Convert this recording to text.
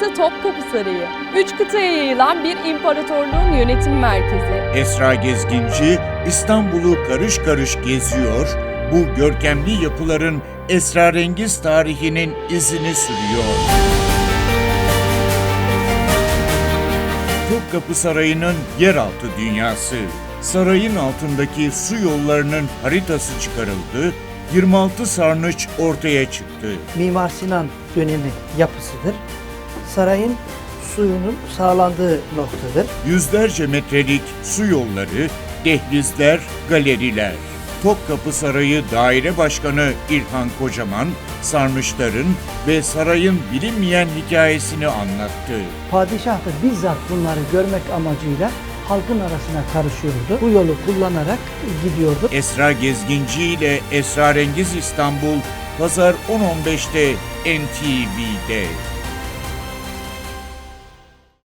Burası Topkapı Sarayı. Üç kıtaya yayılan bir imparatorluğun yönetim merkezi. Esra Gezginci İstanbul'u karış karış geziyor, bu görkemli yapıların esrarengiz tarihinin izini sürüyor. Topkapı Sarayı'nın yeraltı dünyası. Sarayın altındaki su yollarının haritası çıkarıldı, 26 sarnıç ortaya çıktı. Mimar Sinan dönemi yapısıdır. Sarayın suyunun sağlandığı noktadır. Yüzlerce metrelik su yolları, dehlizler, galeriler. Topkapı Sarayı Daire Başkanı İlhan Kocaman, sarnıçların ve sarayın bilinmeyen hikayesini anlattı. Padişah da bizzat bunları görmek amacıyla halkın arasına karışıyordu. Bu yolu kullanarak gidiyordu. Esra Gezginci ile Esrarengiz İstanbul, Pazar 10.15'te NTV'de.